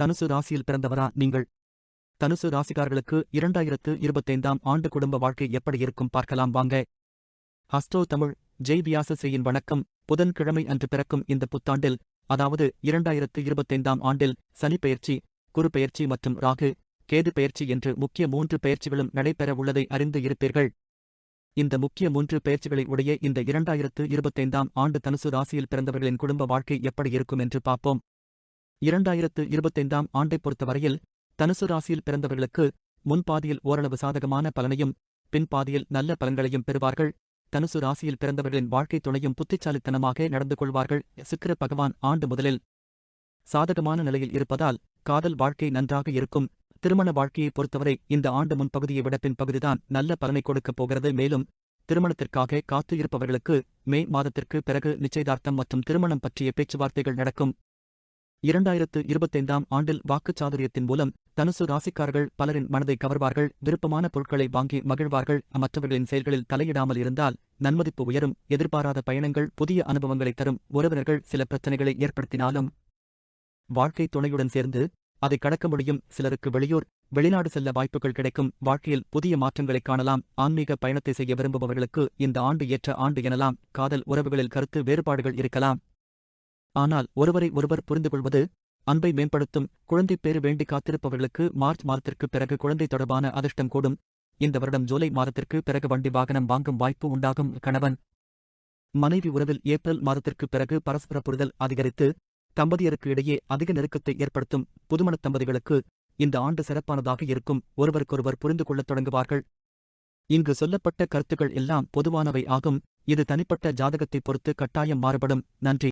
தனுசு ராசியில் பிறந்தவரா நீங்கள்? தனுசு ராசிக்காரர்களுக்கு இரண்டாயிரத்து இருபத்தைந்தாம் ஆண்டு குடும்ப வாழ்க்கை எப்படி இருக்கும் பார்க்கலாம் வாங்க. ஹஸ்டோ தமிழ் ஜெய் வியாசசேயின் வணக்கம். புதன்கிழமை அன்று பிறக்கும் இந்த புத்தாண்டில் அதாவது இரண்டாயிரத்து இருபத்தைந்தாம் ஆண்டில் சனி பெயர்ச்சி குரு பெயர்ச்சி மற்றும் ராகு கேது பெயர்ச்சி என்று முக்கிய மூன்று பெயர்ச்சிகளும் நடைபெற உள்ளதை அறிந்து இருப்பீர்கள். இந்த முக்கிய மூன்று பெயர்ச்சிகளை உடைய இந்த இரண்டாயிரத்து இருபத்தைந்தாம் ஆண்டு தனுசு ராசியில் பிறந்தவர்களின் குடும்ப வாழ்க்கை எப்படி இருக்கும் என்று பார்ப்போம். இரண்டாயிரத்து இருபத்தைந்தாம் ஆண்டைப் பொறுத்தவரையில் தனுசு ராசியில் பிறந்தவர்களுக்கு முன்பாதியில் ஓரளவு சாதகமான பலனையும் பின்பாதியில் நல்ல பலன்களையும் பெறுவார்கள். தனுசு ராசியில் பிறந்தவர்களின் வாழ்க்கை துணையும் புத்திச்சாலித்தனமாக நடந்து கொள்வார்கள். சுக்கிர பகவான் ஆண்டு முதலில் சாதகமான நிலையில் இருப்பதால் காதல் வாழ்க்கை நன்றாக இருக்கும். திருமண வாழ்க்கையை பொறுத்தவரை இந்த ஆண்டு முன்பகுதியை விட பின்பகுதிதான் நல்ல பலனை கொடுக்கப் போகிறது. மேலும் திருமணத்திற்காக காத்து இருப்பவர்களுக்கு மே மாதத்திற்கு பிறகு நிச்சயதார்த்தம் மற்றும் திருமணம் பற்றிய பேச்சுவார்த்தைகள் நடக்கும். இரண்டாயிரத்து இருபத்தைந்தாம் ஆண்டில் வாக்குச்சாதுரியத்தின் மூலம் தனுசு ராசிக்காரர்கள் பலரின் மனதை கவர்வார்கள் விருப்பமான பொருட்களை வாங்கி மகிழ்வார்கள். மற்றவர்களின் செயல்களில் தலையிடாமல் இருந்தால் நன்மதிப்பு உயரும் எதிர்பாராத பயணங்கள் புதிய அனுபவங்களை தரும். உறவினர்கள் சில பிரச்சனைகளை ஏற்படுத்தினாலும் வாழ்க்கை துணையுடன் சேர்ந்து அதை கடக்க முடியும். சிலருக்கு வெளியூர் வெளிநாடு செல்ல வாய்ப்புகள் கிடைக்கும். வாழ்க்கையில் புதிய மாற்றங்களை காணலாம். ஆன்மீக பயணத்தை செய்ய விரும்புபவர்களுக்கு இந்த ஆண்டு ஏற்ற ஆண்டு எனலாம். காதல் உறவுகளில் கருத்து வேறுபாடுகள் இருக்கலாம். ஆனால் ஒருவரை ஒருவர் புரிந்து கொள்வது அன்பை மேம்படுத்தும் குழந்தை பேறு வேண்டி காத்திருப்பவர்களுக்கு மார்ச் மாதத்திற்கு பிறகு குழந்தை தொடர்பான அதிர்ஷ்டம் கூடும். இந்த வருடம் ஜூலை மாதத்திற்கு பிறகு வண்டி வாகனம் வாங்கும் வாய்ப்பு உண்டாகும் கணவன். மனைவி உறவில் ஏப்ரல் மாதத்திற்கு பிறகு பரஸ்பர புரிதல் அதிகரித்து தம்பதியருக்கு இடையே அதிக நெருக்கத்தை ஏற்படுத்தும் புதுமணத் தம்பதிகளுக்கு இந்த ஆண்டு சிறப்பானதாக இருக்கும் ஒருவருக்கொருவர் புரிந்து கொள்ளத் தொடங்குவார்கள். இங்கு சொல்லப்பட்ட கருத்துக்கள் எல்லாம் பொதுவானவை ஆகும். இது தனிப்பட்ட ஜாதகத்தை பொறுத்து கட்டாயம் மாறுபடும். நன்றி.